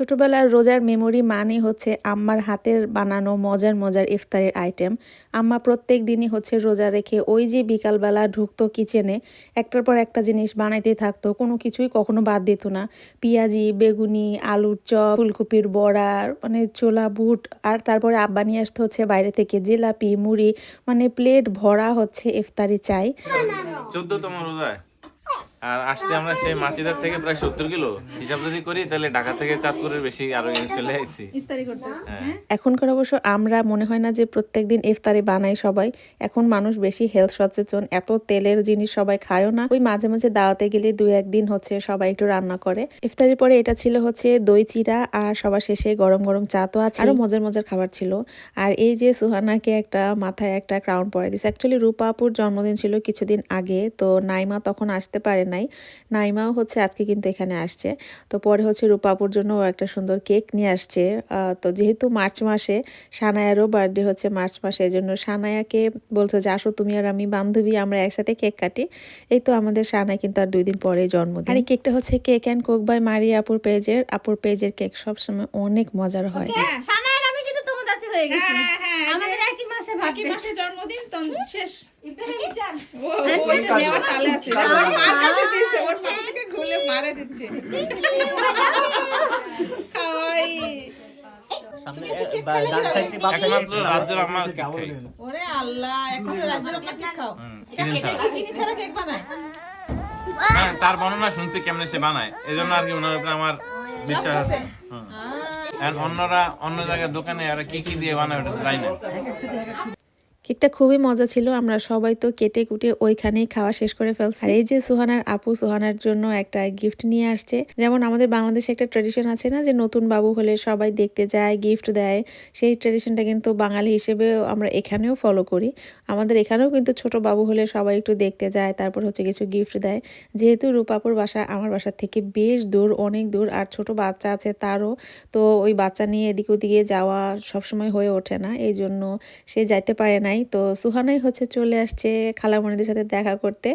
ছোটবেলার রোজার মেমোরি মানে হচ্ছে আম্মার হাতের বানানো মজার মজার ইফতারের আইটেম। আম্মা প্রত্যেক দিনই হচ্ছে রোজা রেখে ওই যে বিকালবেলা ঢুকতো কিচেনে, একটার পর একটা জিনিস বানাইতেই থাকতো, কোনো কিছুই কখনো বাদ দিত না। পেঁয়াজি, বেগুনি, আলুর চপ, ফুলকপির বড়া মানে ছোলা, বুট, আর তারপরে আব্বা নিয়ে আসতে হচ্ছে বাইরে থেকে জিলাপি, মুড়ি মানে প্লেট ভরা হচ্ছে ইফতারি চাই। চোদ্দতম রোজায়? আর আসছি আমরা সেই মাছিদার থেকে প্রায় সত্তর কিলো। হিসাব যদি করি তাহলে ঢাকা থেকে চাঁদপুরের বেশি আরও চলে আসছি হ্যাঁ। এখনকার অবশ্য আমরা মনে হয় না যে প্রত্যেকদিন ইফতারি বানাই সবাই। এখন মানুষ বেশি হেলথ সচেতন এত তেলের জিনিস সবাই খায়ও না। ওই মাঝে মাঝে দাওয়াতে গেলে দুই একদিন হচ্ছে সবাই একটু রান্না করে। ইফতারির পরে এটা ছিল হচ্ছে দই চিরা আর সবার শেষে গরম গরম চা তো আছে আরও মজার মজার খাবার ছিল। আর এই যে সুহানাকে একটা মাথায় একটা ক্রাউন পরে দিছে। অ্যাকচুয়ালি রূপা আপুর জন্মদিন ছিল কিছুদিন আগে তো নাইমা তখন আসতে পারে নাই। নাইমাও হচ্ছে আজকে কিন্তু এখানে আসছে। তো পরে হচ্ছে রূপাপুর জন্য ও একটা সুন্দর কেক নিয়ে আসছে। আহ, তো যেহেতু মার্চ মাসে সানায়ারও বার্থডে হচ্ছে মার্চ মাসে এই জন্য সানায়াকে বলছে যে আসো তুমি আর আমি বান্ধবী আমরা একসাথে কেক কাটি। এই তো আমাদের সানায় কিন্তু আর দুই দিন পরে জন্মদিন। আর এই কেকটা হচ্ছে cake and coke by Maria আপুর পেজের আপুর পেজের কেক। সবসময় অনেক মজার হয়। আমি যেহেতু তোমার দাসী হয়ে গেছি। হ্যাঁ, হ্যাঁ, আমাদের একই মাসে বাকি মাসে জন্মদিন তো শেষ। ইব্রাহিম জান ও ওইটা নেওয়ার তালে আছে। মার কাছে দিয়েছে ওর পা থেকে ঘুলে মারে দিচ্ছে। খাওয়াই। সামনে বা ডান সাইডে বাম একমাত্র রাজ্যের আমার কেক খাই ওরে আল্লাহ এখন রাজের আপনার কেক খাও। চিনি ছাড়া। কি চিনি ছাড়া কেক বানায়? হ্যাঁ তার বর্ণনা শুনছি কেমনে সে বানায়। এই জন্য আর কি ওনার আমার বিশ্বাস আছে। অন্যরা অন্য জায়গায় দোকানে আর কি কি দিয়ে বানায় জানি না। কেকটা খুবই মজা ছিল, আমরা সবাই তো কেটে কুটে ওইখানেই খাওয়া শেষ করে ফেলছি। আর এই যে সুহানার আপু, সুহানার জন্য একটা গিফট নিয়ে আসছে। যেমন আমাদের বাংলাদেশে একটা ট্রেডিশন আছে না, যে নতুন বাবু হলে সবাই দেখতে যায় গিফট দেয়। সেই ট্রেডিশনটা কিন্তু বাঙালি হিসেবে আমরা এখানেও ফলো করি। আমাদের এখানেও কিন্তু ছোট বাবু হলে সবাই একটু দেখতে যায়, তারপর হচ্ছে কিছু গিফট দেয়। যেহেতু রূপাপুর বাসা আমার বাসা থেকে বেশ দূর, অনেক দূর, আর ছোট বাচ্চা আছে তারও, তো ওই বাচ্চা নিয়ে এদিক ওদিকে যাওয়া সবসময় হয়ে ওঠে না। এই জন্য সে যাইতে পারে নাই। তো সুহানাই হচ্ছে চলে আসছে খালামণিদের সাথে দেখা করতে।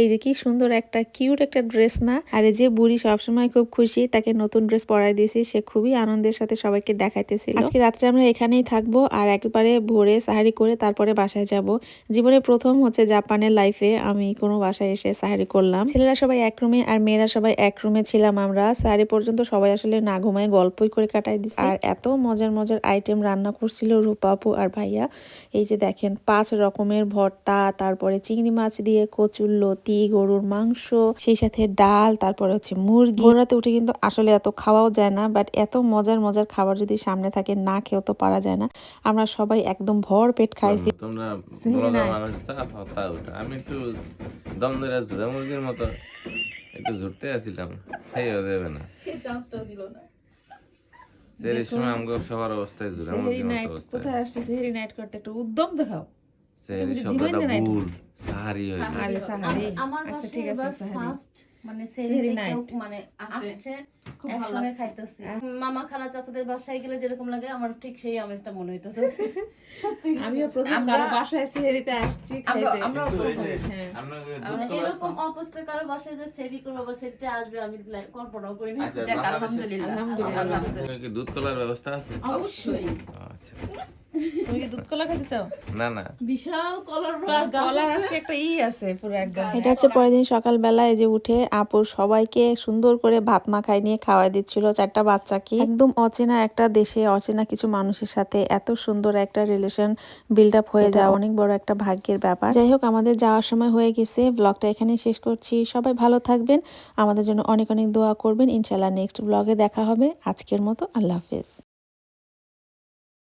এই যে কি সুন্দর একটা কিউট একটা ড্রেস না? আর এই যে বুড়ি সবসময় খুব খুশি তাকে নতুন ড্রেস পরাই দিয়েছি। সে খুবই আনন্দের সাথে সবাইকে দেখাইতেছিল। আজকে রাত্রে আমরা এখানেই থাকব আর একেবারে ভোরে সাহারি করে তারপরে বাসায় যাব। জীবনে প্রথম হচ্ছে জাপানের লাইফে আমি কোনো বাসায় এসে সাহারি করলাম। ছেলেরা সবাই এক রুমে আর মেয়েরা সবাই এক রুমে ছিলাম আমরা। সাহারি পর্যন্ত সবাই আসলে না ঘুমায় গল্পই করে কাটাই দিচ্ছে আর এত মজার মজার আইটেম রান্না করছিল রূপাপু আর ভাইয়া। এই যে দেখেন পাঁচ রকমের ভর্তা তারপরে চিংড়ি মাছ দিয়ে কচুর লতি গরুর মাংস সেই সাথে ডাল তারপরে হচ্ছে মুরগি। ভোররাতে উঠে কিন্তু আসলে এত খাওয়াও যায় না বাট এত মজার মজার খাবার যদি সামনে থাকে না খেয়েও তো পারা যায় না। আমরা সবাই একদম ভর পেট খাইছি। তোমরা তা তা আমি একটু দম ধরে মুরগির মতো একটু আসছিলাম। খাইও দেবে না। সেই চান্সটাও দিল না। সেই সময় আমগো সবার অবস্থায় ঝুড়ে মুরগির মতো অবস্থায়? কোথায় আসছে? সেরি নাইট করতে একটু উদ্যম দেখাও। সেরি শব্দটা ভুল সাহারি আরে সাহারি আমার আচ্ছা, বাসায় ঠিক আছে, এবার ফার্স্ট মানে মানে আসছে। খুব ভালো খাইতেছি। মামা খালা চাচাদের বাসায় গেলে যেরকম লাগে আমার ঠিক সেই আমেজটা মনে হইতেছে। আমিও প্রথম কারও বাসায় সেহেরিতে আসছি আমরা খাইতে। আমরাও প্রথম। হ্যাঁ। মানে এরকম অবস্থায় কারও বাসায় যে সেরি করব বা সেরিতে আসবে আমি কল্পনাও করি না। আচ্ছা, আলহামদুলিল্লাহ। আলহামদুলিল্লাহ। দুধ কলার ব্যবস্থা আছে? অবশ্যই। আচ্ছা। তুমি কি দুধ কলা খেতে চাও? না না। বিশাল কলার কলার আজকে একটা ই আছে পুরো একদম এটা হচ্ছে পরের দিন সকালবেলা এই যে উঠে আপুর সবাইকে সুন্দর করে ভাত মাখাই নিয়ে খাওয়াই দিচ্ছিল চারটা বাচ্চাকে একদম অচেনা একটা দেশে অচেনা কিছু মানুষের সাথে এত সুন্দর একটা রিলেশন বিল্ড আপ হয়ে যাওয়া অনেক বড় একটা ভাগ্যের ব্যাপার। যাই হোক আমাদের যাওয়ার সময় হয়ে গেছে। ব্লগটা এখানে শেষ করছি। সবাই ভালো থাকবেন। আমাদের জন্য অনেক অনেক দোয়া করবেন। ইনশাল্লাহ নেক্সট ব্লগে দেখা হবে। আজকের মতো আল্লাহ হাফেজ।